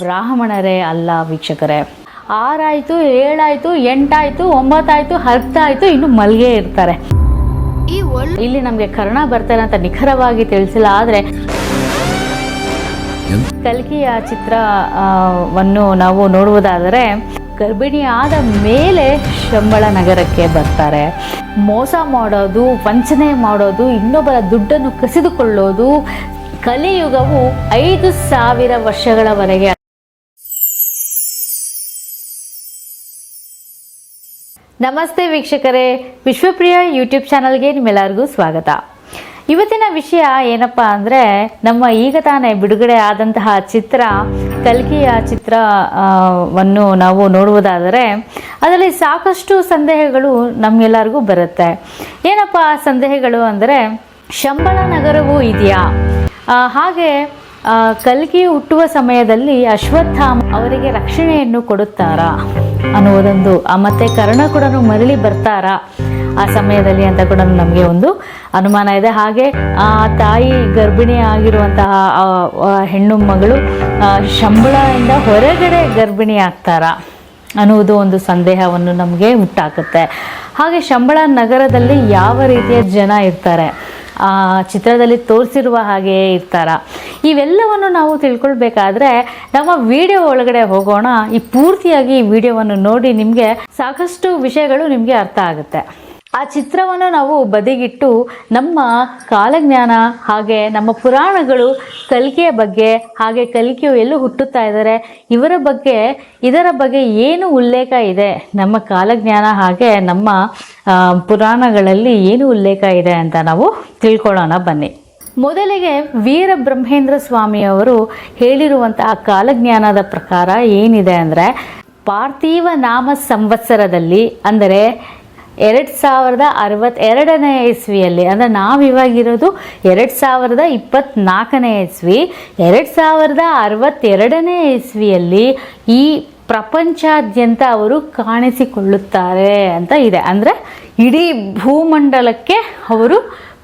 ಬ್ರಾಹ್ಮಣರೇ ಅಲ್ಲ ವೀಕ್ಷಕರೇ. ಆರಾಯ್ತು ಏಳಾಯ್ತು ಎಂಟಾಯ್ತು ಒಂಬತ್ತಾಯ್ತು ಹತ್ತಾಯ್ತು ಇನ್ನು ಮಲ್ಗೆ ಇರ್ತಾರೆ. ಈ ಇಲ್ಲಿ ನಮಗೆ ಕರ್ಣ ಬರ್ತಾರೆ ಅಂತ ನಿಖರವಾಗಿ ತಿಳಿಸಿಲ್ಲ ಆದ್ರೆ ಕಲ್ಕಿಯ ಚಿತ್ರವನ್ನು ನಾವು ನೋಡುವುದಾದರೆ ಗರ್ಭಿಣಿ ಆದ ಮೇಲೆ ಶಂಬಳ ನಗರಕ್ಕೆ ಬರ್ತಾರೆ. ಮೋಸ ಮಾಡೋದು ವಂಚನೆ ಮಾಡೋದು ಇನ್ನೊಬ್ಬರ ದುಡ್ಡನ್ನು ಕಸಿದುಕೊಳ್ಳೋದು ಕಲಿಯುಗವು ಐದು ಸಾವಿರ ವರ್ಷಗಳವರೆಗೆ ನಮಸ್ತೆ ವೀಕ್ಷಕರೇ ವಿಶ್ವಪ್ರಿಯ ಯೂಟ್ಯೂಬ್ ಚಾನಲ್ಗೆ ನಿಮ್ಮೆಲ್ಲರಿಗೂ ಸ್ವಾಗತ. ಇವತ್ತಿನ ವಿಷಯ ಏನಪ್ಪ ಅಂದರೆ ನಮ್ಮ ಈಗ ತಾನೇ ಬಿಡುಗಡೆ ಆದಂತಹ ಚಿತ್ರ ಕಲ್ಕಿಯ ಚಿತ್ರ ಆ, ವನ್ನು ನಾವು ನೋಡುವುದಾದರೆ ಅದರಲ್ಲಿ ಸಾಕಷ್ಟು ಸಂದೇಹಗಳು ನಮಗೆಲ್ಲರಿಗೂ ಬರುತ್ತೆ. ಏನಪ್ಪ ಸಂದೇಹಗಳು ಅಂದರೆ ಶಂಬಳ ನಗರವೂ ಇದೆಯಾ? ಹಾಗೆ ಕಲ್ಕಿ ಹುಟ್ಟುವ ಸಮಯದಲ್ಲಿ ಅಶ್ವತ್ಥಾಮ ಅವರಿಗೆ ರಕ್ಷಣೆಯನ್ನು ಕೊಡುತ್ತಾರಾ ಅನ್ನುವುದೊಂದು ಆ, ಮತ್ತೆ ಕರ್ಣ ಕೂಡ ಮರಳಿ ಬರ್ತಾರಾ ಆ ಸಮಯದಲ್ಲಿ ಅಂತ ಕೂಡ ನಮಗೆ ಒಂದು ಅನುಮಾನ ಇದೆ. ಹಾಗೆ ಆ ತಾಯಿ ಗರ್ಭಿಣಿ ಆಗಿರುವಂತಹ ಹೆಣ್ಣು ಮಗಳು ಶಂಬಳದಿಂದ ಹೊರಗಡೆ ಗರ್ಭಿಣಿ ಆಗ್ತಾರಾ ಅನ್ನುವುದು ಒಂದು ಸಂದೇಹವನ್ನು ನಮಗೆ ಹುಟ್ಟಾಕುತ್ತೆ. ಹಾಗೆ ಶಂಬಳ ನಗರದಲ್ಲಿ ಯಾವ ರೀತಿಯ ಜನ ಇರ್ತಾರೆ? ಚಿತ್ರದಲ್ಲಿ ತೋರಿಸಿರುವ ಹಾಗೆ ಇರ್ತಾರ. ಇವೆಲ್ಲವನ್ನು ನಾವು ತಿಳ್ಕೊಳ್ಬೇಕಾದ್ರೆ ನಮ್ಮ ವಿಡಿಯೋ ಒಳಗಡೆ ಹೋಗೋಣ. ಈ ಪೂರ್ತಿಯಾಗಿ ಈ ವಿಡಿಯೋವನ್ನು ನೋಡಿ ನಿಮಗೆ ಸಾಕಷ್ಟು ವಿಷಯಗಳು ನಿಮಗೆ ಅರ್ಥ ಆಗುತ್ತೆ. ಆ ಚಿತ್ರವನ್ನು ನಾವು ಬದಿಗಿಟ್ಟು ನಮ್ಮ ಕಾಲಜ್ಞಾನ ಹಾಗೆ ನಮ್ಮ ಪುರಾಣಗಳು ಕಲಿಕೆಯ ಬಗ್ಗೆ ಹಾಗೆ ಕಲಿಕೆಯು ಎಲ್ಲೂ ಹುಟ್ಟುತ್ತಾ ಇದ್ದಾರೆ, ಇವರ ಬಗ್ಗೆ, ಇದರ ಬಗ್ಗೆ ಏನು ಉಲ್ಲೇಖ ಇದೆ? ನಮ್ಮ ಕಾಲಜ್ಞಾನ ಹಾಗೆ ನಮ್ಮ ಪುರಾಣಗಳಲ್ಲಿ ಏನು ಉಲ್ಲೇಖ ಇದೆ ಅಂತ ನಾವು ತಿಳ್ಕೊಳ್ಳೋಣ, ಬನ್ನಿ. ಮೊದಲಿಗೆ ವೀರ ಬ್ರಹ್ಮೇಂದ್ರ ಸ್ವಾಮಿಯವರು ಹೇಳಿರುವಂತಹ ಕಾಲಜ್ಞಾನದ ಪ್ರಕಾರ ಏನಿದೆ ಅಂದರೆ ಪಾರ್ಥಿವ ನಾಮ ಸಂವತ್ಸರದಲ್ಲಿ, ಅಂದರೆ ಎರಡು ಸಾವಿರದ ಅರವತ್ತೆರಡನೇ ಇಸ್ವಿಯಲ್ಲಿ, ಅಂದರೆ ನಾವಿವಾಗಿರೋದು ಎರಡು ಸಾವಿರದ ಇಪ್ಪತ್ತ್ನಾಲ್ಕನೇ ಇಸ್ವಿ. ಎರಡು ಸಾವಿರದ ಅರವತ್ತೆರಡನೇ ಇಸ್ವಿಯಲ್ಲಿ ಈ ಪ್ರಪಂಚಾದ್ಯಂತ ಅವರು ಕಾಣಿಸಿಕೊಳ್ಳುತ್ತಾರೆ ಅಂತ ಇದೆ. ಅಂದರೆ ಇಡೀ ಭೂಮಂಡಲಕ್ಕೆ ಅವರು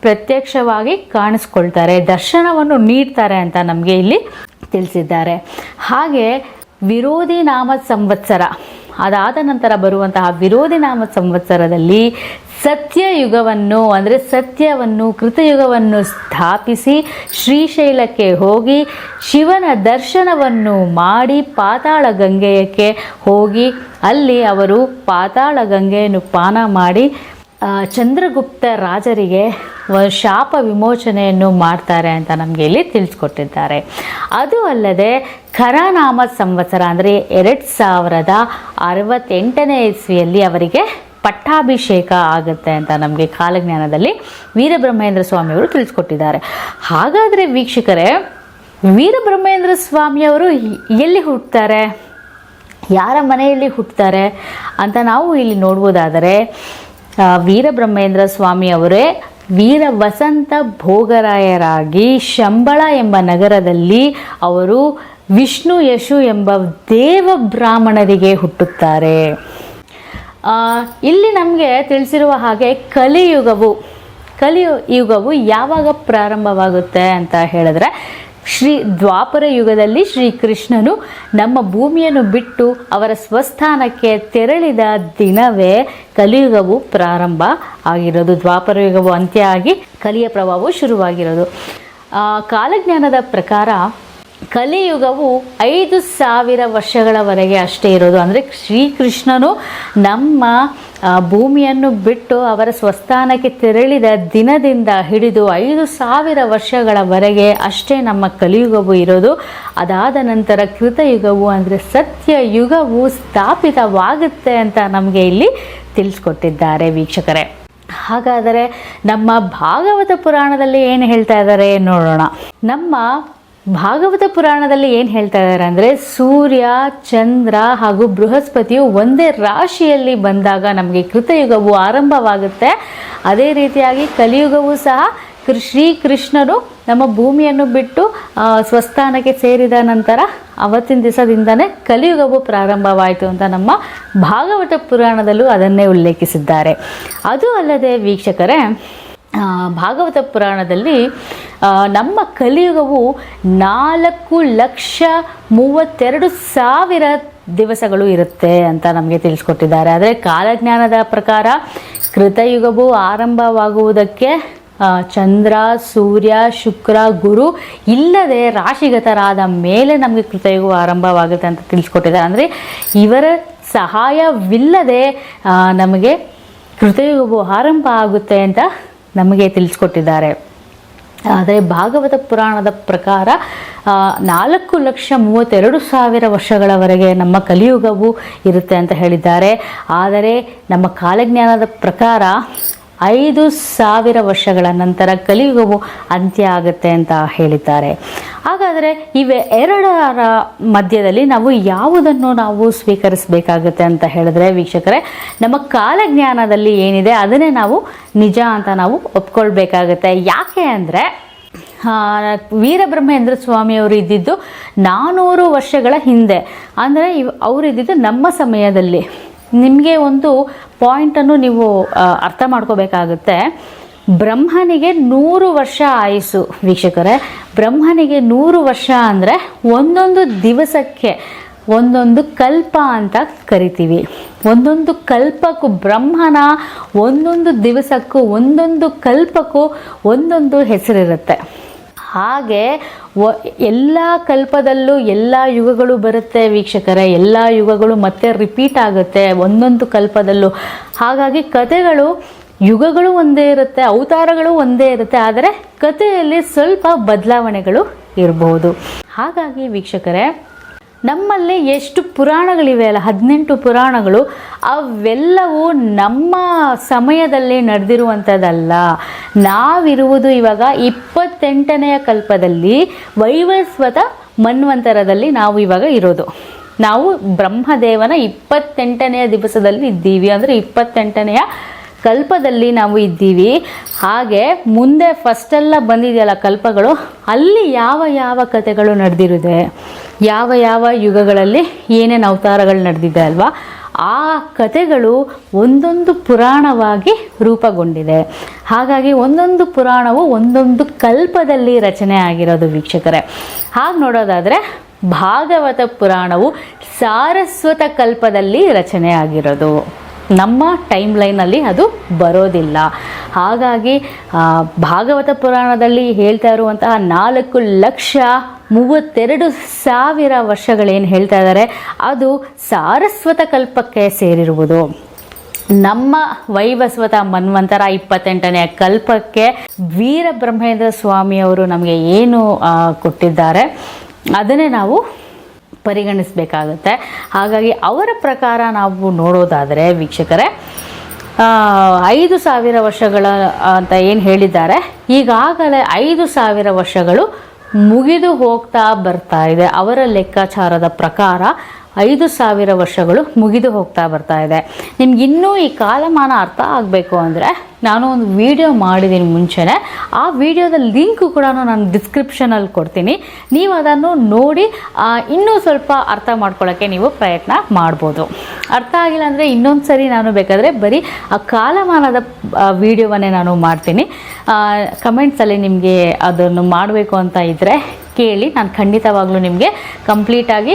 ಪ್ರತ್ಯಕ್ಷವಾಗಿ ಕಾಣಿಸ್ಕೊಳ್ತಾರೆ, ದರ್ಶನವನ್ನು ನೀಡ್ತಾರೆ ಅಂತ ನಮಗೆ ಇಲ್ಲಿ ತಿಳಿಸಿದ್ದಾರೆ. ಹಾಗೆ ವಿರೋಧಿ ನಾಮ ಸಂವತ್ಸರ ಅದಾದ ನಂತರ ಬರುವಂತಹ ವಿರೋಧಿ ನಾಮ ಸಂವತ್ಸರದಲ್ಲಿ ಸತ್ಯಯುಗವನ್ನು, ಅಂದರೆ ಸತ್ಯವನ್ನು, ಕೃತಯುಗವನ್ನು ಸ್ಥಾಪಿಸಿ ಶ್ರೀಶೈಲಕ್ಕೆ ಹೋಗಿ ಶಿವನ ದರ್ಶನವನ್ನು ಮಾಡಿ ಪಾತಾಳ ಗಂಗೆಯಕ್ಕೆ ಹೋಗಿ ಅಲ್ಲಿ ಅವರು ಪಾತಾಳ ಗಂಗೆಯನ್ನು ಪಾನ ಮಾಡಿ ಚಂದ್ರಗುಪ್ತ ರಾಜರಿಗೆ ಶಾಪ ವಿಮೋಚನೆಯನ್ನು ಮಾಡ್ತಾರೆ ಅಂತ ನಮಗೆ ಇಲ್ಲಿ ತಿಳಿಸ್ಕೊಟ್ಟಿದ್ದಾರೆ. ಅದು ಅಲ್ಲದೆ ಖರನಾಮ ಸಂವತ್ಸರ ಅಂದರೆ ಎರಡು ಸಾವಿರದ ಅರವತ್ತೆಂಟನೇ ಇಸ್ವಿಯಲ್ಲಿ ಅವರಿಗೆ ಪಟ್ಟಾಭಿಷೇಕ ಆಗುತ್ತೆ ಅಂತ ನಮಗೆ ಕಾಲಜ್ಞಾನದಲ್ಲಿ ವೀರಬ್ರಹ್ಮೇಂದ್ರ ಸ್ವಾಮಿಯವರು ತಿಳಿಸ್ಕೊಟ್ಟಿದ್ದಾರೆ. ಹಾಗಾದರೆ ವೀಕ್ಷಕರೇ, ವೀರಬ್ರಹ್ಮೇಂದ್ರ ಸ್ವಾಮಿಯವರು ಎಲ್ಲಿ ಹುಟ್ಟುತ್ತಾರೆ ಯಾರ ಮನೆಯಲ್ಲಿ ಹುಟ್ಟುತ್ತಾರೆ ಅಂತ ನಾವು ಇಲ್ಲಿ ನೋಡ್ಬೋದಾದರೆ ವೀರಬ್ರಹ್ಮೇಂದ್ರ ಸ್ವಾಮಿ ಅವರೇ ವೀರ ವಸಂತ ಭೋಗರಾಯರಾಗಿ ಶಂಬಳ ಎಂಬ ನಗರದಲ್ಲಿ ಅವರು ವಿಷ್ಣು ಯಶು ಎಂಬ ದೇವ ಬ್ರಾಹ್ಮಣರಿಗೆ ಹುಟ್ಟುತ್ತಾರೆ. ಇಲ್ಲಿ ನಮಗೆ ತಿಳಿಸಿರುವ ಹಾಗೆ ಕಲಿಯುಗವು ಕಲಿಯುಗವು ಯಾವಾಗ ಪ್ರಾರಂಭವಾಗುತ್ತೆ ಅಂತ ಹೇಳಿದ್ರೆ ಶ್ರೀ ದ್ವಾಪರ ಯುಗದಲ್ಲಿ ಶ್ರೀಕೃಷ್ಣನು ನಮ್ಮ ಭೂಮಿಯನ್ನು ಬಿಟ್ಟು ಅವರ ಸ್ವಸ್ಥಾನಕ್ಕೆ ತೆರಳಿದ ದಿನವೇ ಕಲಿಯುಗವು ಪ್ರಾರಂಭ ಆಗಿರೋದು. ದ್ವಾಪರ ಯುಗವು ಅಂತ್ಯ ಆಗಿ ಕಲಿಯ ಪ್ರಭಾವವು ಶುರುವಾಗಿರೋದು. ಕಾಲಜ್ಞಾನದ ಪ್ರಕಾರ ಕಲಿಯುಗವು ಐದು ಸಾವಿರ ವರ್ಷಗಳವರೆಗೆ ಅಷ್ಟೇ ಇರೋದು. ಅಂದರೆ ಶ್ರೀಕೃಷ್ಣನು ನಮ್ಮ ಭೂಮಿಯನ್ನು ಬಿಟ್ಟು ಅವರ ಸ್ವಸ್ಥಾನಕ್ಕೆ ತೆರಳಿದ ದಿನದಿಂದ ಹಿಡಿದು ಐದು ಸಾವಿರ ವರ್ಷಗಳವರೆಗೆ ಅಷ್ಟೇ ನಮ್ಮ ಕಲಿಯುಗವು ಇರೋದು. ಅದಾದ ನಂತರ ಕೃತಯುಗವು ಅಂದರೆ ಸತ್ಯ ಯುಗವು ಸ್ಥಾಪಿತವಾಗುತ್ತೆ ಅಂತ ನಮಗೆ ಇಲ್ಲಿ ತಿಳಿಸ್ಕೊಟ್ಟಿದ್ದಾರೆ ವೀಕ್ಷಕರೇ. ಹಾಗಾದರೆ ನಮ್ಮ ಭಾಗವತ ಪುರಾಣದಲ್ಲಿ ಏನು ಹೇಳ್ತಾ ಇದ್ದಾರೆ ನೋಡೋಣ. ನಮ್ಮ ಭಾಗವತ ಪುರಾಣದಲ್ಲಿ ಏನು ಹೇಳ್ತಾ ಇದ್ದಾರೆ ಅಂದರೆ ಸೂರ್ಯ, ಚಂದ್ರ ಹಾಗೂ ಬೃಹಸ್ಪತಿಯು ಒಂದೇ ರಾಶಿಯಲ್ಲಿ ಬಂದಾಗ ನಮಗೆ ಕೃತಯುಗವು ಆರಂಭವಾಗುತ್ತೆ. ಅದೇ ರೀತಿಯಾಗಿ ಕಲಿಯುಗವೂ ಸಹ ಶ್ರೀಕೃಷ್ಣರು ನಮ್ಮ ಭೂಮಿಯನ್ನು ಬಿಟ್ಟು ಸ್ವಸ್ಥಾನಕ್ಕೆ ಸೇರಿದ ನಂತರ ಅವತ್ತಿನ ದಿವಸದಿಂದನೇ ಕಲಿಯುಗವು ಪ್ರಾರಂಭವಾಯಿತು ಅಂತ ನಮ್ಮ ಭಾಗವತ ಪುರಾಣದಲ್ಲೂ ಅದನ್ನೇ ಉಲ್ಲೇಖಿಸಿದ್ದಾರೆ. ಅದು ಅಲ್ಲದೆ ವೀಕ್ಷಕರೇ ಭಾಗವತ ಪುರಾಣದಲ್ಲಿ ನಮ್ಮ ಕಲಿಯುಗವು ನಾಲ್ಕು ಲಕ್ಷ ಮೂವತ್ತೆರಡು ಸಾವಿರ ದಿವಸಗಳು ಇರುತ್ತೆ ಅಂತ ನಮಗೆ ತಿಳಿಸ್ಕೊಟ್ಟಿದ್ದಾರೆ. ಆದರೆ ಕಾಲಜ್ಞಾನದ ಪ್ರಕಾರ ಕೃತಯುಗವು ಆರಂಭವಾಗುವುದಕ್ಕೆ ಚಂದ್ರ, ಸೂರ್ಯ, ಶುಕ್ರ, ಗುರು ಇಲ್ಲದೆ ರಾಶಿಗತರಾದ ಮೇಲೆ ನಮಗೆ ಕೃತಯುಗವು ಆರಂಭವಾಗುತ್ತೆ ಅಂತ ತಿಳಿಸ್ಕೊಟ್ಟಿದ್ದಾರೆ. ಅಂದರೆ ಇವರ ಸಹಾಯವಿಲ್ಲದೆ ನಮಗೆ ಕೃತಯುಗವು ಆರಂಭ ಆಗುತ್ತೆ ಅಂತ ನಮಗೆ ತಿಳಿಸ್ಕೊಟ್ಟಿದ್ದಾರೆ. ಆದರೆ ಭಾಗವತ ಪುರಾಣದ ಪ್ರಕಾರ ನಾಲ್ಕು ಲಕ್ಷ ಮೂವತ್ತೆರಡು ಸಾವಿರ ವರ್ಷಗಳವರೆಗೆ ನಮ್ಮ ಕಲಿಯುಗವು ಇರುತ್ತೆ ಅಂತ ಹೇಳಿದ್ದಾರೆ. ಆದರೆ ನಮ್ಮ ಕಾಲಜ್ಞಾನದ ಪ್ರಕಾರ ಐದು ಸಾವಿರ ವರ್ಷಗಳ ನಂತರ ಕಲಿಯುಗವು ಅಂತ್ಯ ಆಗುತ್ತೆ ಅಂತ ಹೇಳಿದ್ದಾರೆ. ಹಾಗಾದರೆ ಇವೆ ಎರಡರ ಮಧ್ಯದಲ್ಲಿ ನಾವು ಯಾವುದನ್ನು ನಾವು ಸ್ವೀಕರಿಸಬೇಕಾಗುತ್ತೆ ಅಂತ ಹೇಳಿದ್ರೆ ವೀಕ್ಷಕರೇ, ನಮ್ಮ ಕಾಲಜ್ಞಾನದಲ್ಲಿ ಏನಿದೆ ಅದನ್ನೇ ನಾವು ನಿಜ ಅಂತ ನಾವು ಒಪ್ಕೊಳ್ಬೇಕಾಗತ್ತೆ. ಯಾಕೆ ಅಂದರೆ ವೀರಬ್ರಹ್ಮೇಂದ್ರ ಸ್ವಾಮಿಯವರು ಇದ್ದಿದ್ದು ನಾನ್ನೂರು ವರ್ಷಗಳ ಹಿಂದೆ. ಅಂದರೆ ಇವ್ ಅವರು ಇದ್ದಿದ್ದು ನಮ್ಮ ಸಮಯದಲ್ಲಿ. ನಿಮಗೆ ಒಂದು ಪಾಯಿಂಟನ್ನು ನೀವು ಅರ್ಥ ಮಾಡ್ಕೋಬೇಕಾಗುತ್ತೆ. ಬ್ರಹ್ಮನಿಗೆ ನೂರು ವರ್ಷ ಆಯುಸ್ಸು, ವೀಕ್ಷಕರೇ. ಬ್ರಹ್ಮನಿಗೆ ನೂರು ವರ್ಷ ಅಂದರೆ ಒಂದೊಂದು ದಿವಸಕ್ಕೆ ಒಂದೊಂದು ಕಲ್ಪ ಅಂತ ಕರಿತೀವಿ. ಒಂದೊಂದು ಕಲ್ಪಕ್ಕೂ ಬ್ರಹ್ಮನ ಒಂದೊಂದು ದಿವಸಕ್ಕೂ, ಒಂದೊಂದು ಕಲ್ಪಕ್ಕೂ ಒಂದೊಂದು ಹೆಸರಿರುತ್ತೆ. ಹಾಗೆ ಎಲ್ಲ ಕಲ್ಪದಲ್ಲೂ ಎಲ್ಲ ಯುಗಗಳು ಬರುತ್ತೆ ವೀಕ್ಷಕರೇ, ಎಲ್ಲ ಯುಗಗಳು ಮತ್ತೆ ರಿಪೀಟ್ ಆಗುತ್ತೆ ಒಂದೊಂದು ಕಲ್ಪದಲ್ಲೂ. ಹಾಗಾಗಿ ಕಥೆಗಳು ಯುಗಗಳು ಒಂದೇ ಇರುತ್ತೆ, ಅವತಾರಗಳು ಒಂದೇ ಇರುತ್ತೆ, ಆದರೆ ಕಥೆಯಲ್ಲಿ ಸ್ವಲ್ಪ ಬದಲಾವಣೆಗಳು ಇರಬಹುದು ಹಾಗಾಗಿ ವೀಕ್ಷಕರೇ ನಮ್ಮಲ್ಲಿ ಎಷ್ಟು ಪುರಾಣಗಳಿವೆ ಅಲ್ಲ, ಹದಿನೆಂಟು ಪುರಾಣಗಳು, ಅವೆಲ್ಲವೂ ನಮ್ಮ ಸಮಯದಲ್ಲಿ ನಡೆದಿರುವಂಥದ್ದಲ್ಲ. ನಾವಿರುವುದು ಇವಾಗ ಇಪ್ಪತ್ತೆಂಟನೆಯ ಕಲ್ಪದಲ್ಲಿ, ವೈವಸ್ವತ ಮನ್ವಂತರದಲ್ಲಿ ನಾವು ಇವಾಗ ಇರೋದು. ನಾವು ಬ್ರಹ್ಮದೇವನ ಇಪ್ಪತ್ತೆಂಟನೆಯ ದಿವಸದಲ್ಲಿ ಇದ್ದೀವಿ. ಅಂದರೆ ಇಪ್ಪತ್ತೆಂಟನೆಯ ಕಲ್ಪದಲ್ಲಿ ನಾವು ಇದ್ದೀವಿ. ಹಾಗೆ ಮುಂದೆ ಫಸ್ಟೆಲ್ಲ ಬಂದಿದೆಯಲ್ಲ ಕಲ್ಪಗಳು, ಅಲ್ಲಿ ಯಾವ ಯಾವ ಕಥೆಗಳು ನಡೆದಿರುತ್ತೆ ಯಾವ ಯಾವ ಯುಗಗಳಲ್ಲಿ ಏನೇನು ಅವತಾರಗಳು ನಡೆದಿದೆ ಅಲ್ವಾ? ಆ ಕಥೆಗಳು ಒಂದೊಂದು ಪುರಾಣವಾಗಿ ರೂಪುಗೊಂಡಿದೆ. ಹಾಗಾಗಿ ಒಂದೊಂದು ಪುರಾಣವು ಒಂದೊಂದು ಕಲ್ಪದಲ್ಲಿ ರಚನೆ ಆಗಿರೋದು ವೀಕ್ಷಕರೇ. ಹಾಗೆ ನೋಡೋದಾದರೆ ಭಾಗವತ ಪುರಾಣವು ಸಾರಸ್ವತ ಕಲ್ಪದಲ್ಲಿ ರಚನೆ ಆಗಿರೋದು. ನಮ್ಮ ಟೈಮ್ ಲೈನಲ್ಲಿ ಅದು ಬರೋದಿಲ್ಲ. ಹಾಗಾಗಿ ಭಾಗವತ ಪುರಾಣದಲ್ಲಿ ಹೇಳ್ತಾ ಇರುವಂತಹ ನಾಲ್ಕು ಲಕ್ಷ ಮೂವತ್ತೆರಡು ಸಾವಿರ ವರ್ಷಗಳೇನು ಹೇಳ್ತಾ ಇದ್ದಾರೆ, ಅದು ಸಾರಸ್ವತ ಕಲ್ಪಕ್ಕೆ ಸೇರಿರುವುದು. ನಮ್ಮ ವೈವಸ್ವತ ಮನ್ವಂತರ ಇಪ್ಪತ್ತೆಂಟನೇ ಕಲ್ಪಕ್ಕೆ ವೀರಬ್ರಹ್ಮೇಂದ್ರ ಸ್ವಾಮಿಯವರು ನಮಗೆ ಏನು ಕೊಟ್ಟಿದ್ದಾರೆ, ಅದನ್ನೇ ನಾವು ಪರಿಗಣಿಸಬೇಕಾಗುತ್ತೆ. ಹಾಗಾಗಿ ಅವರ ಪ್ರಕಾರ ನಾವು ನೋಡೋದಾದರೆ ವೀಕ್ಷಕರೇ ಐದು ಸಾವಿರ ವರ್ಷಗಳ ಅಂತ ಏನು ಹೇಳಿದ್ದಾರೆ, ಈಗಾಗಲೇ ಐದು ಸಾವಿರ ವರ್ಷಗಳು ಮುಗಿದು ಹೋಗ್ತಾ ಬರ್ತಾ ಇದೆ. ಅವರ ಲೆಕ್ಕಾಚಾರದ ಪ್ರಕಾರ ಐದು ಸಾವಿರ ವರ್ಷಗಳು ಮುಗಿದು ಹೋಗ್ತಾ ಬರ್ತಾ ಇದೆ. ನಿಮ್ಗೆ ಇನ್ನೂ ಈ ಕಾಲಮಾನ ಅರ್ಥ ಆಗಬೇಕು ಅಂದರೆ ನಾನು ಒಂದು ವಿಡಿಯೋ ಮಾಡಿದ್ದೀನಿ ಮುಂಚೆನೆ. ಆ ವಿಡಿಯೋದ ಲಿಂಕ್ ಕೂಡ ನಾನು ಡಿಸ್ಕ್ರಿಪ್ಷನಲ್ಲಿ ಕೊಡ್ತೀನಿ. ನೀವು ಅದನ್ನು ನೋಡಿ ಇನ್ನೂ ಸ್ವಲ್ಪ ಅರ್ಥ ಮಾಡ್ಕೊಳ್ಳೋಕ್ಕೆ ನೀವು ಪ್ರಯತ್ನ ಮಾಡ್ಬೋದು. ಅರ್ಥ ಆಗಿಲ್ಲ ಅಂದರೆ ಇನ್ನೊಂದು ಸರಿ ನಾನು ಬೇಕಾದರೆ ಬರೀ ಆ ಕಾಲಮಾನದ ವಿಡಿಯೋವನ್ನೇ ನಾನು ಮಾಡ್ತೀನಿ. ಕಮೆಂಟ್ಸಲ್ಲಿ ನಿಮಗೆ ಅದನ್ನು ಮಾಡಬೇಕು ಅಂತ ಇದ್ದರೆ ಕೇಳಿ ನಾನು ಖಂಡಿತವಾಗ್ಲೂ ನಿಮಗೆ ಕಂಪ್ಲೀಟಾಗಿ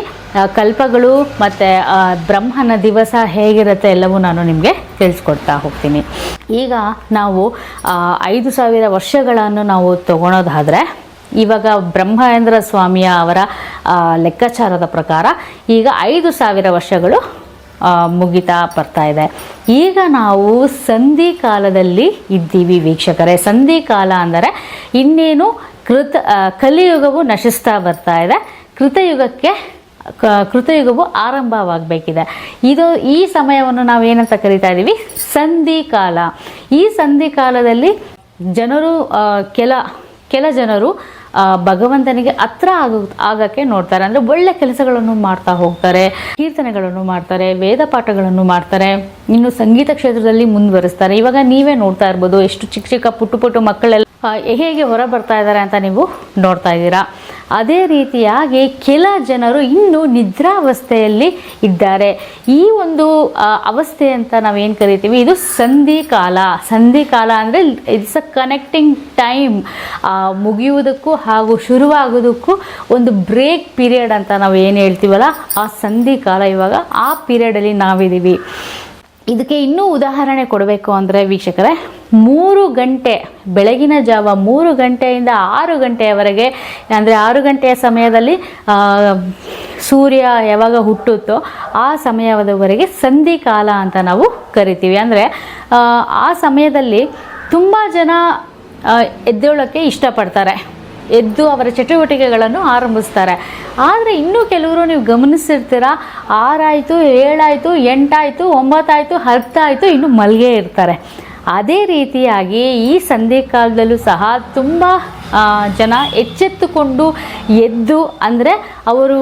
ಕಲ್ಪಗಳು ಮತ್ತು ಬ್ರಹ್ಮನ ದಿವಸ ಹೇಗಿರುತ್ತೆ ಎಲ್ಲವೂ ನಾನು ನಿಮಗೆ ತಿಳಿಸ್ಕೊಡ್ತಾ ಹೋಗ್ತೀನಿ. ಈಗ ನಾವು ಐದು ಸಾವಿರ ವರ್ಷಗಳನ್ನು ನಾವು ತಗೊಳೋದಾದರೆ, ಇವಾಗ ಬ್ರಹ್ಮೇಂದ್ರ ಸ್ವಾಮಿಯ ಅವರ ಲೆಕ್ಕಾಚಾರದ ಪ್ರಕಾರ ಈಗ ಐದು ಸಾವಿರ ವರ್ಷಗಳು ಮುಗಿತಾ ಬರ್ತಾ ಇದೆ. ಈಗ ನಾವು ಸಂಧಿ ಕಾಲದಲ್ಲಿ ಇದ್ದೀವಿ ವೀಕ್ಷಕರೇ. ಸಂಧಿ ಕಾಲ ಅಂದರೆ ಇನ್ನೇನು ಕೃತ ಕಲಿಯುಗವು ನಶಿಸ್ತಾ ಬರ್ತಾ ಇದೆ. ಕೃತಯುಗಕ್ಕೆ ಕೃತಯುಗವು ಆರಂಭವಾಗಬೇಕಿದೆ. ಇದು, ಈ ಸಮಯವನ್ನು ನಾವು ಏನಂತ ಕರಿತಾ ಇದ್ದೀವಿ ಸಂಧಿಕಾಲ ಈ ಸಂಧಿಕಾಲದಲ್ಲಿ ಜನರು ಕೆಲ ಕೆಲ ಜನರು ಭಗವಂತನಿಗೆ ಹತ್ರ ಆಗ, ಆಗಕ್ಕೆ ನೋಡ್ತಾರೆ. ಅಂದರೆ ಒಳ್ಳೆ ಕೆಲಸಗಳನ್ನು ಮಾಡ್ತಾ ಹೋಗ್ತಾರೆ, ಕೀರ್ತನೆಗಳನ್ನು ಮಾಡ್ತಾರೆ, ವೇದ ಪಾಠಗಳನ್ನು ಮಾಡ್ತಾರೆ, ಇನ್ನು ಸಂಗೀತ ಕ್ಷೇತ್ರದಲ್ಲಿ ಮುಂದುವರಿಸ್ತಾರೆ. ಇವಾಗ ನೀವೇ ನೋಡ್ತಾ ಇರ್ಬೋದು, ಎಷ್ಟು ಚಿಕ್ಕ ಚಿಕ್ಕ ಪುಟ್ಟು ಪುಟ್ಟು ಮಕ್ಕಳೆಲ್ಲ ಹೇಗೆ ಹೊರ ಬರ್ತಾ ಇದ್ದಾರೆ ಅಂತ ನೀವು ನೋಡ್ತಾ ಇದ್ದೀರಾ? ಅದೇ ರೀತಿಯಾಗಿ ಕೆಲ ಜನರು ಇನ್ನೂ ನಿದ್ರಾವಸ್ಥೆಯಲ್ಲಿ ಇದ್ದಾರೆ. ಈ ಒಂದು ಅವಸ್ಥೆ ಅಂತ ನಾವೇನು ಕರಿತೀವಿ? ಇದು ಸಂಧಿ ಕಾಲ. ಸಂಧಿ ಕಾಲ ಅಂದರೆ ಇಟ್ಸ್ ಅ ಕನೆಕ್ಟಿಂಗ್ ಟೈಮ್ ಮುಗಿಯುವುದಕ್ಕೂ ಹಾಗೂ ಶುರುವಾಗೋದಕ್ಕೂ ಒಂದು ಬ್ರೇಕ್ ಪೀರಿಯಡ್ ಅಂತ ನಾವು ಏನು ಹೇಳ್ತೀವಲ್ಲ? ಆ ಸಂಧಿ ಕಾಲ ಇವಾಗ ಆ ಪೀರಿಯಡಲ್ಲಿ ನಾವಿದ್ದೀವಿ ಇದಕ್ಕೆ ಇನ್ನೂ ಉದಾಹರಣೆ ಕೊಡಬೇಕು ಅಂದರೆ ವೀಕ್ಷಕರೇ ಮೂರು ಗಂಟೆ, ಬೆಳಗಿನ ಜಾವ ಮೂರು ಗಂಟೆಯಿಂದ ಆರು ಗಂಟೆಯವರೆಗೆ, ಅಂದರೆ ಆರು ಗಂಟೆಯ ಸಮಯದಲ್ಲಿ ಸೂರ್ಯ ಯಾವಾಗ ಹುಟ್ಟುತ್ತೋ ಆ ಸಮಯದವರೆಗೆ ಸಂಧಿ ಕಾಲ ಅಂತ ನಾವು ಕರಿತೀವಿ. ಅಂದರೆ, ಆ ಸಮಯದಲ್ಲಿ ತುಂಬ ಜನ ಎದ್ದೇಳೋಕ್ಕೆ ಇಷ್ಟಪಡ್ತಾರೆ. ಎದ್ದು ಅವರ ಚಟುವಟಿಕೆಗಳನ್ನು ಆರಂಭಿಸ್ತಾರೆ. ಆದರೆ ಇನ್ನೂ ಕೆಲವರು ನೀವು ಗಮನಿಸಿರ್ತೀರ, ಆರಾಯಿತು, ಏಳಾಯಿತು, ಎಂಟಾಯಿತು, ಒಂಬತ್ತಾಯಿತು, ಹತ್ತಾಯಿತು, ಇನ್ನು ಮಲ್ಗೆ ಇರ್ತಾರೆ. ಅದೇ ರೀತಿಯಾಗಿ ಈ ಸಂಧಿ ಕಾಲದಲ್ಲೂ ಸಹ ತುಂಬ ಜನ ಎಚ್ಚೆತ್ತುಕೊಂಡು ಎದ್ದು ಅಂದರೆ ಅವರು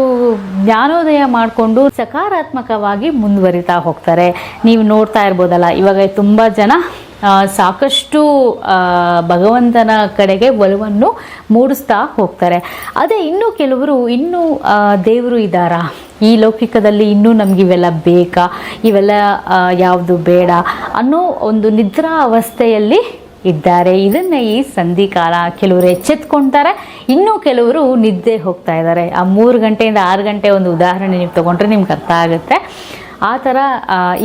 ಜ್ಞಾನೋದಯ ಮಾಡಿಕೊಂಡು ಸಕಾರಾತ್ಮಕವಾಗಿ ಮುಂದುವರಿತಾ ಹೋಗ್ತಾರೆ. ನೀವು ನೋಡ್ತಾ ಇರ್ಬೋದಲ್ಲ, ಇವಾಗ ತುಂಬ ಜನ ಸಾಕಷ್ಟು ಭಗವಂತನ ಕಡೆಗೆ ಒಲವನ್ನು ಮೂಡಿಸ್ತಾ ಹೋಗ್ತಾರೆ. ಅದೇ ಇನ್ನೂ ಕೆಲವರು, ಇನ್ನೂ ದೇವರು ಇದ್ದಾರಾ? ಈ ಲೌಕಿಕದಲ್ಲಿ ಇನ್ನೂ ನಮ್ಗೆ ಇವೆಲ್ಲ ಬೇಕಾ? ಇವೆಲ್ಲ ಯಾವುದು ಬೇಡ ಅನ್ನೋ ಒಂದು ನಿದ್ರಾ ಅವಸ್ಥೆಯಲ್ಲಿ ಇದ್ದಾರೆ. ಇದನ್ನೇ ಈ ಸಂಧಿ ಕಾಲ ಕೆಲವರು ಎಚ್ಚೆತ್ಕೊಳ್ತಾರೆ ಇನ್ನೂ ಕೆಲವರು ನಿದ್ದೆ ಹೋಗ್ತಾ ಇದ್ದಾರೆ. ಆ ಮೂರು ಗಂಟೆಯಿಂದ ಆರು ಗಂಟೆ ಒಂದು ಉದಾಹರಣೆ ನೀವು ತಗೊಂಡ್ರೆ ನಿಮ್ಗೆ ಅರ್ಥ ಆಗುತ್ತೆ. ಆ ಥರ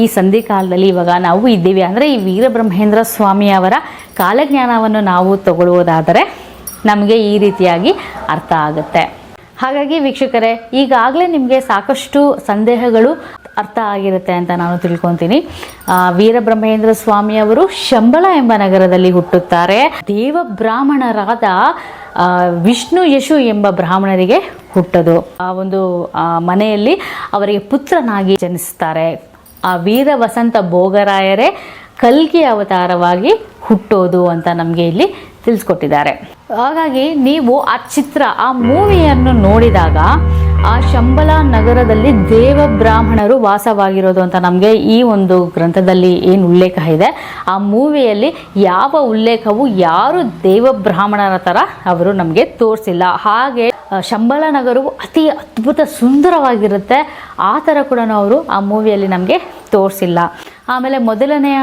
ಈ ಸಂಧಿ ಕಾಲದಲ್ಲಿ ಇವಾಗ ನಾವು ಇದ್ದೀವಿ. ಅಂದರೆ ಈ ವೀರಬ್ರಹ್ಮೇಂದ್ರ ಸ್ವಾಮಿ ಅವರ ಕಾಲಜ್ಞಾನವನ್ನು ನಾವು ತಗೊಳ್ಳುವುದಾದರೆ ನಮಗೆ ಈ ರೀತಿಯಾಗಿ ಅರ್ಥ ಆಗುತ್ತೆ. ಹಾಗಾಗಿ ವೀಕ್ಷಕರೇ, ಈಗಾಗಲೇ ನಿಮಗೆ ಸಾಕಷ್ಟು ಸಂದೇಹಗಳು ಅರ್ಥ ಆಗಿರುತ್ತೆ ಅಂತ ನಾನು ತಿಳ್ಕೊತೀನಿ. ವೀರಬ್ರಹ್ಮೇಂದ್ರ ಸ್ವಾಮಿ ಅವರು ಶಂಬಳ ಎಂಬ ನಗರದಲ್ಲಿ ಹುಟ್ಟುತ್ತಾರೆ. ದೇವ ಬ್ರಾಹ್ಮಣರಾದ ವಿಷ್ಣು ಯಶು ಎಂಬ ಬ್ರಾಹ್ಮಣರಿಗೆ ಹುಟ್ಟದು. ಆ ಒಂದು ಮನೆಯಲ್ಲಿ ಅವರಿಗೆ ಪುತ್ರನಾಗಿ ಜನಿಸ್ತಾರೆ. ಆ ವೀರ ವಸಂತ ಭೋಗರಾಯರೇ ಕಲ್ಕಿ ಅವತಾರವಾಗಿ ಹುಟ್ಟೋದು ಅಂತ ನಮಗೆ ಇಲ್ಲಿ ತಿಳಿಸ್ಕೊಟ್ಟಿದ್ದಾರೆ. ಹಾಗಾಗಿ ನೀವು ಆ ಚಿತ್ರ, ಆ ಮೂವಿಯನ್ನು ನೋಡಿದಾಗ ಆ ಶಂಬಲ ನಗರದಲ್ಲಿ ದೇವ ಬ್ರಾಹ್ಮಣರು ವಾಸವಾಗಿರೋದು ಅಂತ ನಮಗೆ ಈ ಒಂದು ಗ್ರಂಥದಲ್ಲಿ ಏನು ಉಲ್ಲೇಖ ಇದೆ. ಆ ಮೂವಿಯಲ್ಲಿ ಯಾವ ಉಲ್ಲೇಖವು ಯಾರು ದೇವ ಬ್ರಾಹ್ಮಣರ ಥರ ಅವರು ನಮಗೆ ತೋರಿಸಿಲ್ಲ. ಹಾಗೆ ಶಂಬಲ ನಗರವು ಅತಿ ಅದ್ಭುತ ಸುಂದರವಾಗಿರುತ್ತೆ. ಆ ಥರ ಕೂಡ ಅವರು ಆ ಮೂವಿಯಲ್ಲಿ ನಮಗೆ ತೋರಿಸಿಲ್ಲ. ಆಮೇಲೆ ಮೊದಲನೆಯ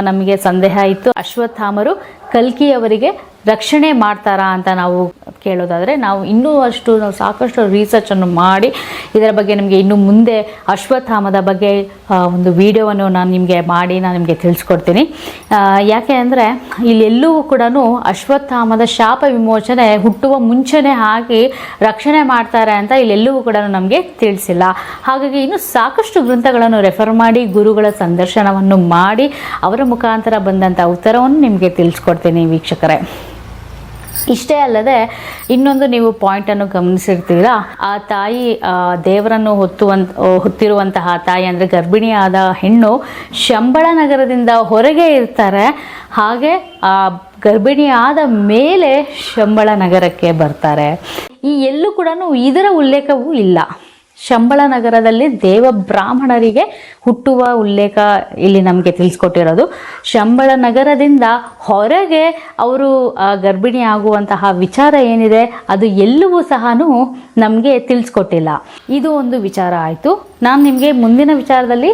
ನಮಗೆ ಸಂದೇಹ ಇತ್ತು ಅಶ್ವತ್ಥಾಮರು ಕಲ್ಕಿ ಅವರಿಗೆ ರಕ್ಷಣೆ ಮಾಡ್ತಾರಾ ಅಂತ ನಾವು ಕೇಳೋದಾದರೆ ನಾವು ಇನ್ನೂ ಅಷ್ಟು ನಾವು ಸಾಕಷ್ಟು ರಿಸರ್ಚನ್ನು ಮಾಡಿ ಇದರ ಬಗ್ಗೆ ನಿಮಗೆ ಇನ್ನು ಮುಂದೆ ಅಶ್ವತ್ಥಾಮದ ಬಗ್ಗೆ ಒಂದು ವಿಡಿಯೋವನ್ನು ನಾನು ನಿಮಗೆ ಮಾಡಿ ನಾನು ನಿಮಗೆ ತಿಳಿಸ್ಕೊಡ್ತೀನಿ. ಯಾಕೆ ಅಂದರೆ ಇಲ್ಲೆಲ್ಲೂ ಕೂಡ ಅಶ್ವತ್ಥಾಮದ ಶಾಪ ವಿಮೋಚನೆ ಹುಟ್ಟುವ ಮುಂಚೆನೇ ಹಾಕಿ ರಕ್ಷಣೆ ಮಾಡ್ತಾರೆ ಅಂತ ಇಲ್ಲೆಲ್ಲವೂ ಕೂಡ ನಮಗೆ ತಿಳಿಸಿಲ್ಲ. ಹಾಗಾಗಿ ಇನ್ನು ಸಾಕಷ್ಟು ಗ್ರಂಥಗಳನ್ನು ರೆಫರ್ ಮಾಡಿ, ಗುರುಗಳ ಸಂದರ್ಶನವನ್ನು ಮಾಡಿ, ಅವರ ಮುಖಾಂತರ ಬಂದಂಥ ಉತ್ತರವನ್ನು ನಿಮಗೆ ತಿಳಿಸ್ಕೊಡ್ತೀನಿ. ವೀಕ್ಷಕರೇ. ಇಷ್ಟೇ ಅಲ್ಲದೆ ಇನ್ನೊಂದು ನೀವು ಪಾಯಿಂಟನ್ನು ಗಮನಿಸಿರ್ತೀರಾ? ಆ ತಾಯಿ ದೇವರನ್ನು ಹೊತ್ತುವಂತ ಹೊತ್ತಿರುವಂತಹ ತಾಯಿ ಅಂದರೆ ಗರ್ಭಿಣಿಯಾದ ಹೆಣ್ಣು ಶಂಬಳ ನಗರದಿಂದ ಹೊರಗೆ ಇರ್ತಾರೆ. ಹಾಗೆ ಆ ಗರ್ಭಿಣಿಯಾದ ಮೇಲೆ ಶಂಬಳ ನಗರಕ್ಕೆ ಬರ್ತಾರೆ. ಈ ಎಲ್ಲೂ ಕೂಡ ಇದರ ಉಲ್ಲೇಖವೂ ಇಲ್ಲ. ಶಂಬಳ ನಗರದಲ್ಲಿ ದೇವ ಬ್ರಾಹ್ಮಣರಿಗೆ ಹುಟ್ಟುವ ಉಲ್ಲೇಖ ಇಲ್ಲಿ ನಮಗೆ ತಿಳಿಸ್ಕೊಟ್ಟಿರೋದು. ಶಂಬಳ ನಗರದಿಂದ ಹೊರಗೆ ಅವರು ಗರ್ಭಿಣಿ ಆಗುವಂತಹ ವಿಚಾರ ಏನಿದೆ, ಅದು ಎಲ್ಲವೂ ಸಹ ನಮಗೆ ತಿಳಿಸ್ಕೊಟ್ಟಿಲ್ಲ. ಇದು ಒಂದು ವಿಚಾರ ಆಯಿತು. ನಾನು ನಿಮಗೆ ಮುಂದಿನ ವಿಚಾರದಲ್ಲಿ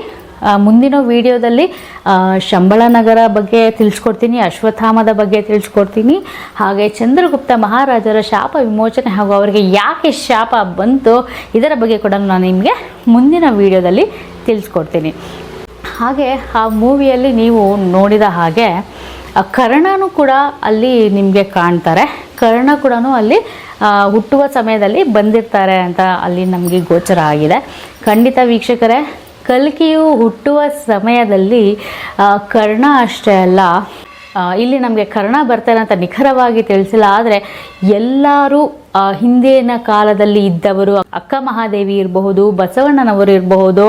ಮುಂದಿನ ವಿಡಿಯೋದಲ್ಲಿ ಶಂಬಳ ನಗರ ಬಗ್ಗೆ ತಿಳಿಸ್ಕೊಡ್ತೀನಿ, ಅಶ್ವತ್ಥಾಮದ ಬಗ್ಗೆ ತಿಳಿಸ್ಕೊಡ್ತೀನಿ, ಹಾಗೆ ಚಂದ್ರಗುಪ್ತ ಮಹಾರಾಜರ ಶಾಪ ವಿಮೋಚನೆ ಹಾಗೂ ಅವರಿಗೆ ಯಾಕೆ ಶಾಪ ಬಂತು ಇದರ ಬಗ್ಗೆ ಕೂಡ ನಾನು ನಿಮಗೆ ಮುಂದಿನ ವಿಡಿಯೋದಲ್ಲಿ ತಿಳಿಸ್ಕೊಡ್ತೀನಿ. ಹಾಗೆ ಆ ಮೂವಿಯಲ್ಲಿ ನೀವು ನೋಡಿದ ಹಾಗೆ ಕರ್ಣನೂ ಕೂಡ ಅಲ್ಲಿ ನಿಮಗೆ ಕಾಣ್ತಾರೆ. ಕರ್ಣ ಕೂಡ ಅಲ್ಲಿ ಹುಟ್ಟುವ ಸಮಯದಲ್ಲಿ ಬಂದಿರ್ತಾರೆ ಅಂತ ಅಲ್ಲಿ ನಮಗೆ ಗೋಚರ ಆಗಿದೆ. ಖಂಡಿತ ವೀಕ್ಷಕರೇ ಕಲ್ಕಿಯು ಹುಟ್ಟುವ ಸಮಯದಲ್ಲಿ ಕರ್ಣ ಅಷ್ಟೇ ಅಲ್ಲ. ಇಲ್ಲಿ ನಮಗೆ ಕರ್ಣ ಬರ್ತಾರೆ ಅಂತ ನಿಖರವಾಗಿ ತಿಳಿಸಿಲ್ಲ, ಆದರೆ ಎಲ್ಲರೂ ಹಿಂದಿನ ಕಾಲದಲ್ಲಿ ಇದ್ದವರು, ಅಕ್ಕ ಮಹಾದೇವಿ ಇರಬಹುದು, ಬಸವಣ್ಣನವರು ಇರಬಹುದು,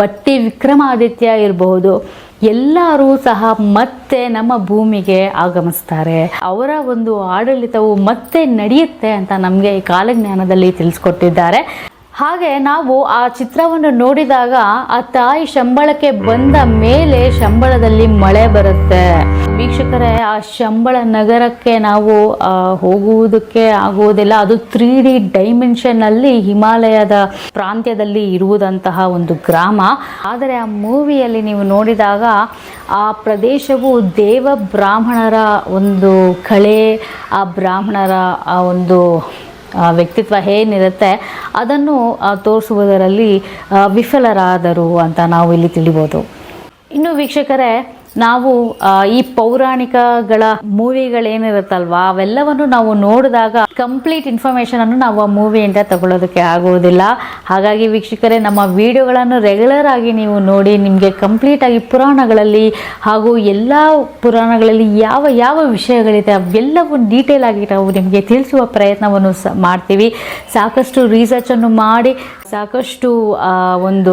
ಬಟ್ಟಿ ವಿಕ್ರಮಾದಿತ್ಯ ಇರಬಹುದು, ಎಲ್ಲರೂ ಸಹ ಮತ್ತೆ ನಮ್ಮ ಭೂಮಿಗೆ ಆಗಮಿಸ್ತಾರೆ. ಅವರ ಒಂದು ಆಡಳಿತವು ಮತ್ತೆ ನಡೆಯುತ್ತೆ ಅಂತ ನಮಗೆ ಈ ಕಾಲಜ್ಞಾನದಲ್ಲಿ ತಿಳಿಸ್ಕೊಟ್ಟಿದ್ದಾರೆ. ಹಾಗೆ ನಾವು ಆ ಚಿತ್ರವನ್ನು ನೋಡಿದಾಗ ಆ ತಾಯಿ ಶಂಬಳಕ್ಕೆ ಬಂದ ಮೇಲೆ ಶಂಬಳದಲ್ಲಿ ಮಳೆ ಬರುತ್ತೆ. ವೀಕ್ಷಕರೇ, ಆ ಶಂಬಳ ನಗರಕ್ಕೆ ನಾವು ಹೋಗುವುದಕ್ಕೆ ಆಗುವುದಿಲ್ಲ. ಅದು ತ್ರೀ ಡಿ ಡೈಮೆನ್ಷನ್ನಲ್ಲಿ ಹಿಮಾಲಯದ ಪ್ರಾಂತ್ಯದಲ್ಲಿ ಇರುವುದಂತಹ ಒಂದು ಗ್ರಾಮ. ಆದರೆ ಆ ಮೂವಿಯಲ್ಲಿ ನೀವು ನೋಡಿದಾಗ ಆ ಪ್ರದೇಶವು ದೇವ ಬ್ರಾಹ್ಮಣರ ಒಂದು ಕಳೆ ಆ ಬ್ರಾಹ್ಮಣರ, ಆ ಒಂದು ವ್ಯಕ್ತಿತ್ವ ಏನಿರುತ್ತೆ ಅದನ್ನು ತೋರಿಸುವುದರಲ್ಲಿ ವಿಫಲರಾದರು ಅಂತ ನಾವು ಇಲ್ಲಿ ತಿಳಿಬೋದು. ಇನ್ನು ವೀಕ್ಷಕರೇ, ನಾವು ಈ ಪೌರಾಣಿಕಗಳ ಮೂವಿಗಳೇನಿರುತ್ತಲ್ವಾ, ಅವೆಲ್ಲವನ್ನು ನಾವು ನೋಡಿದಾಗ ಕಂಪ್ಲೀಟ್ ಇನ್ಫಾರ್ಮೇಷನ್ ಅನ್ನು ನಾವು ಆ ಮೂವಿಯಿಂದ ತಗೊಳ್ಳೋದಕ್ಕೆ ಆಗುವುದಿಲ್ಲ. ಹಾಗಾಗಿ ವೀಕ್ಷಕರೇ, ನಮ್ಮ ವಿಡಿಯೋಗಳನ್ನು ರೆಗ್ಯುಲರ್ ಆಗಿ ನೀವು ನೋಡಿ, ನಿಮಗೆ ಕಂಪ್ಲೀಟ್ ಆಗಿ ಪುರಾಣಗಳಲ್ಲಿ ಹಾಗೂ ಎಲ್ಲ ಪುರಾಣಗಳಲ್ಲಿ ಯಾವ ಯಾವ ವಿಷಯಗಳಿದೆ, ಅವೆಲ್ಲವೂ ಡೀಟೇಲ್ ಆಗಿ ನಾವು ನಿಮಗೆ ತಿಳಿಸುವ ಪ್ರಯತ್ನವನ್ನು ಸ ಮಾಡ್ತೀವಿ. ಸಾಕಷ್ಟು ರಿಸರ್ಚನ್ನು ಮಾಡಿ, ಸಾಕಷ್ಟು ಒಂದು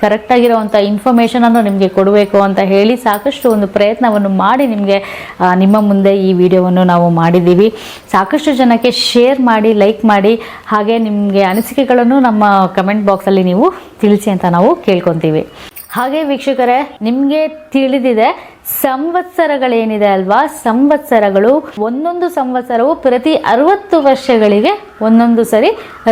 ಕರೆಕ್ಟಾಗಿರೋವಂಥ ಇನ್ಫಾರ್ಮೇಷನನ್ನು ನಿಮಗೆ ಕೊಡಬೇಕು ಅಂತ ಹೇಳಿ ಸಾಕಷ್ಟು ಒಂದು ಪ್ರಯತ್ನವನ್ನು ಮಾಡಿ ನಿಮಗೆ ನಿಮ್ಮ ಮುಂದೆ ಈ ವಿಡಿಯೋವನ್ನು ನಾವು ಮಾಡಿದ್ದೀವಿ. ಸಾಕಷ್ಟು ಜನಕ್ಕೆ ಶೇರ್ ಮಾಡಿ ಲೈಕ್ ಮಾಡಿ, ಹಾಗೆ ನಿಮಗೆ ಅನಿಸಿಕೆಗಳನ್ನು ನಮ್ಮ ಕಮೆಂಟ್ ಬಾಕ್ಸಲ್ಲಿ ನೀವು ತಿಳಿಸಿ ಅಂತ ನಾವು ಕೇಳ್ಕೊತೀವಿ. ಹಾಗೆ ವೀಕ್ಷಕರೇ, ನಿಮಗೆ ತಿಳಿದಿದೆ, ಸಂವತ್ಸರಗಳೇನಿದೆ ಅಲ್ವಾ? ಸಂವತ್ಸರಗಳು, ಒಂದೊಂದು ಸಂವತ್ಸರವು ಪ್ರತಿ ಅರವತ್ತು ವರ್ಷಗಳಿಗೆ ಒಂದೊಂದು ಸರಿ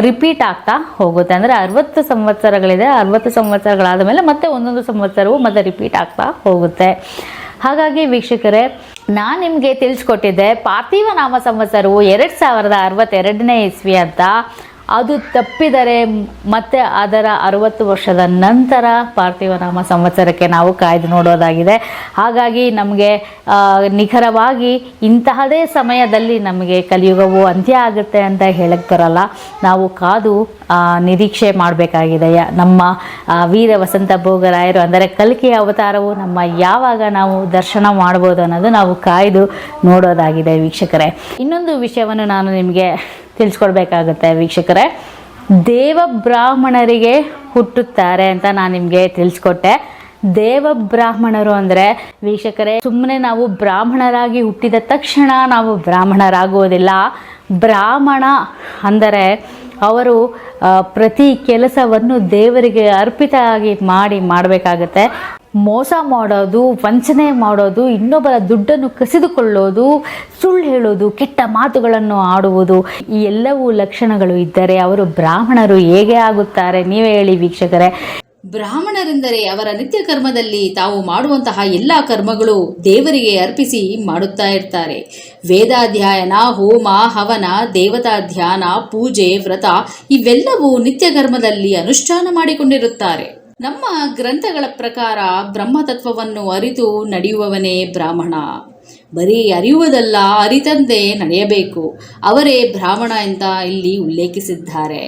ರಿಪೀಟ್ ಆಗ್ತಾ ಹೋಗುತ್ತೆ. ಅಂದರೆ ಅರವತ್ತು ಸಂವತ್ಸರಗಳಿದೆ, ಅರವತ್ತು ಸಂವತ್ಸರಗಳಾದ ಮೇಲೆ ಮತ್ತೆ ಒಂದೊಂದು ಸಂವತ್ಸರವು ಮತ್ತೆ ರಿಪೀಟ್ ಆಗ್ತಾ ಹೋಗುತ್ತೆ. ಹಾಗಾಗಿ ವೀಕ್ಷಕರೇ ನಾನು ನಿಮಗೆ ತಿಳಿಸ್ಕೊಟ್ಟಿದ್ದೆ ಪಾರ್ಥಿವ ನಾಮ ಸಂವತ್ಸರವು ಎರಡು ಸಾವಿರದ ಅರವತ್ತೆರಡನೇ ಇಸ್ವಿ ಅಂತ. ಅದು ತಪ್ಪಿದರೆ ಮತ್ತೆ ಅದರ ಅರವತ್ತು ವರ್ಷದ ನಂತರ ಪಾರ್ಥಿವನಾಮ ಸಂವತ್ಸರಕ್ಕೆ ನಾವು ಕಾಯ್ದು ನೋಡೋದಾಗಿದೆ. ಹಾಗಾಗಿ ನಮಗೆ ನಿಖರವಾಗಿ ಇಂತಹದೇ ಸಮಯದಲ್ಲಿ ನಮಗೆ ಕಲಿಯುಗವು ಅಂತ್ಯ ಆಗುತ್ತೆ ಅಂತ ಹೇಳಕ್ಕೆ ಬರಲ್ಲ. ನಾವು ಕಾದು ನಿರೀಕ್ಷೆ ಮಾಡಬೇಕಾಗಿದೆ. ನಮ್ಮ ವೀರ ವಸಂತ ಭೋಗರಾಯರು ಅಂದರೆ ಕಲ್ಕಿ ಅವತಾರವು ನಮ್ಮ ಯಾವಾಗ ನಾವು ದರ್ಶನ ಮಾಡ್ಬೋದು ಅನ್ನೋದು ನಾವು ಕಾಯ್ದು ನೋಡೋದಾಗಿದೆ ವೀಕ್ಷಕರೇ. ಇನ್ನೊಂದು ವಿಷಯವನ್ನು ನಾನು ನಿಮಗೆ ತಿಳಿಸ್ಕೊಡ್ಬೇಕಾಗುತ್ತೆ ವೀಕ್ಷಕರೇ. ದೇವ ಬ್ರಾಹ್ಮಣರಿಗೆ ಹುಟ್ಟುತ್ತಾರೆ ಅಂತ ನಾನು ನಿಮಗೆ ತಿಳಿಸ್ಕೊಟ್ಟೆ. ದೇವ ಬ್ರಾಹ್ಮಣರು ಅಂದರೆ ವೀಕ್ಷಕರೇ ಸುಮ್ಮನೆ ನಾವು ಬ್ರಾಹ್ಮಣರಾಗಿ ಹುಟ್ಟಿದ ತಕ್ಷಣ ನಾವು ಬ್ರಾಹ್ಮಣರಾಗುವುದಿಲ್ಲ. ಬ್ರಾಹ್ಮಣ ಅಂದರೆ ಅವರು ಪ್ರತಿ ಕೆಲಸವನ್ನು ದೇವರಿಗೆ ಅರ್ಪಿತ ಆಗಿ ಮಾಡಿ ಮಾಡಬೇಕಾಗತ್ತೆ. ಮೋಸ ಮಾಡೋದು, ವಂಚನೆ ಮಾಡೋದು, ಇನ್ನೊಬ್ಬರ ದುಡ್ಡನ್ನು ಕಸಿದುಕೊಳ್ಳೋದು, ಸುಳ್ಳು ಹೇಳೋದು, ಕೆಟ್ಟ ಮಾತುಗಳನ್ನು ಆಡುವುದು, ಈ ಎಲ್ಲವೂ ಲಕ್ಷಣಗಳು ಇದ್ದರೆ ಅವರು ಬ್ರಾಹ್ಮಣರು ಹೇಗೆ ಆಗುತ್ತಾರೆ? ನೀವೇ ಹೇಳಿ ವೀಕ್ಷಕರೇ. ಬ್ರಾಹ್ಮಣರೆಂದರೆ ಅವರ ನಿತ್ಯ ಕರ್ಮದಲ್ಲಿ ತಾವು ಮಾಡುವಂತಹ ಎಲ್ಲ ಕರ್ಮಗಳು ದೇವರಿಗೆ ಅರ್ಪಿಸಿ ಮಾಡುತ್ತಾ ಇರ್ತಾರೆ. ವೇದಾಧ್ಯಯನ, ಹೋಮ, ಹವನ ದೇವತಾ ಧ್ಯಾನ ಪೂಜೆ, ವ್ರತ ಇವೆಲ್ಲವೂ ನಿತ್ಯ ಕರ್ಮದಲ್ಲಿ ಅನುಷ್ಠಾನ ಮಾಡಿಕೊಂಡಿರುತ್ತಾರೆ. ನಮ್ಮ ಗ್ರಂಥಗಳ ಪ್ರಕಾರ ಬ್ರಹ್ಮತತ್ವವನ್ನು ಅರಿತು ನಡೆಯುವವನೇ ಬ್ರಾಹ್ಮಣ. ಬರೀ ಅರಿಯುವುದಲ್ಲ, ಅರಿತಂತೆ ನಡೆಯಬೇಕು. ಅವರೇ ಬ್ರಾಹ್ಮಣ ಅಂತ ಇಲ್ಲಿ ಉಲ್ಲೇಖಿಸಿದ್ದಾರೆ.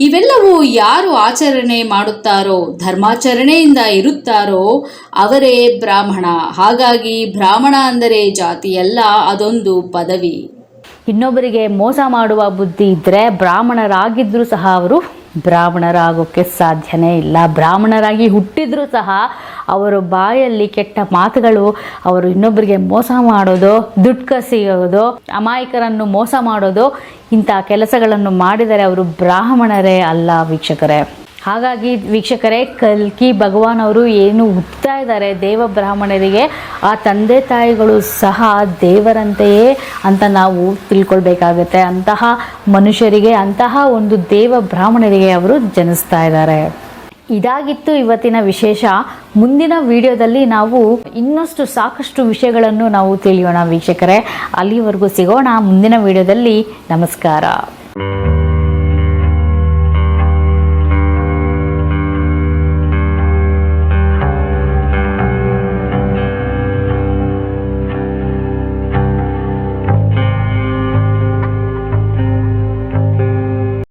ಇವೆಲ್ಲವೂ ಯಾರು ಆಚರಣೆ ಮಾಡುತ್ತಾರೋ, ಧರ್ಮಾಚರಣೆಯಿಂದ ಇರುತ್ತಾರೋ, ಅವರೇ ಬ್ರಾಹ್ಮಣ. ಹಾಗಾಗಿ ಬ್ರಾಹ್ಮಣ ಅಂದರೆ ಜಾತಿಯಲ್ಲ, ಅದೊಂದು ಪದವಿ. ಇನ್ನೊಬ್ಬರಿಗೆ ಮೋಸ ಮಾಡುವ ಬುದ್ಧಿ ಇದ್ದರೆ ಬ್ರಾಹ್ಮಣರಾಗಿದ್ದರೂ ಸಹ ಅವರು ಬ್ರಾಹ್ಮಣರಾಗೋಕ್ಕೆ ಸಾಧ್ಯನೇ ಇಲ್ಲ. ಬ್ರಾಹ್ಮಣರಾಗಿ ಹುಟ್ಟಿದರೂ ಸಹ ಅವರ ಬಾಯಲ್ಲಿ ಕೆಟ್ಟ ಮಾತುಗಳು, ಅವರು ಇನ್ನೊಬ್ಬರಿಗೆ ಮೋಸ ಮಾಡೋದು, ದುಡ್ಡು ಕಸಿಯೋದು, ಅಮಾಯಕರನ್ನು ಮೋಸ ಮಾಡೋದು, ಇಂಥ ಕೆಲಸಗಳನ್ನು ಮಾಡಿದರೆ ಅವರು ಬ್ರಾಹ್ಮಣರೇ ಅಲ್ಲ ವೀಕ್ಷಕರೇ. ಹಾಗಾಗಿ ವೀಕ್ಷಕರೇ, ಕಲ್ಕಿ ಭಗವಾನ್ ಅವರು ಏನು ಹುಟ್ತಾ ಇದ್ದಾರೆ ದೇವ ಬ್ರಾಹ್ಮಣರಿಗೆ, ಆ ತಂದೆ ತಾಯಿಗಳು ಸಹ ದೇವರಂತೆಯೇ ಅಂತ ನಾವು ತಿಳ್ಕೊಳ್ಬೇಕಾಗತ್ತೆ. ಅಂತಹ ಮನುಷ್ಯರಿಗೆ, ಅಂತಹ ಒಂದು ದೇವ ಬ್ರಾಹ್ಮಣರಿಗೆ ಅವರು ಜನಿಸ್ತಾ ಇದ್ದಾರೆ. ಇದಾಗಿತ್ತು ಇವತ್ತಿನ ವಿಶೇಷ. ಮುಂದಿನ ವಿಡಿಯೋದಲ್ಲಿ ನಾವು ಇನ್ನಷ್ಟು ಸಾಕಷ್ಟು ವಿಷಯಗಳನ್ನು ನಾವು ತಿಳಿಯೋಣ ವೀಕ್ಷಕರೇ. ಅಲ್ಲಿವರೆಗೂ ಸಿಗೋಣ. ಮುಂದಿನ ವಿಡಿಯೋದಲ್ಲಿ ನಮಸ್ಕಾರ.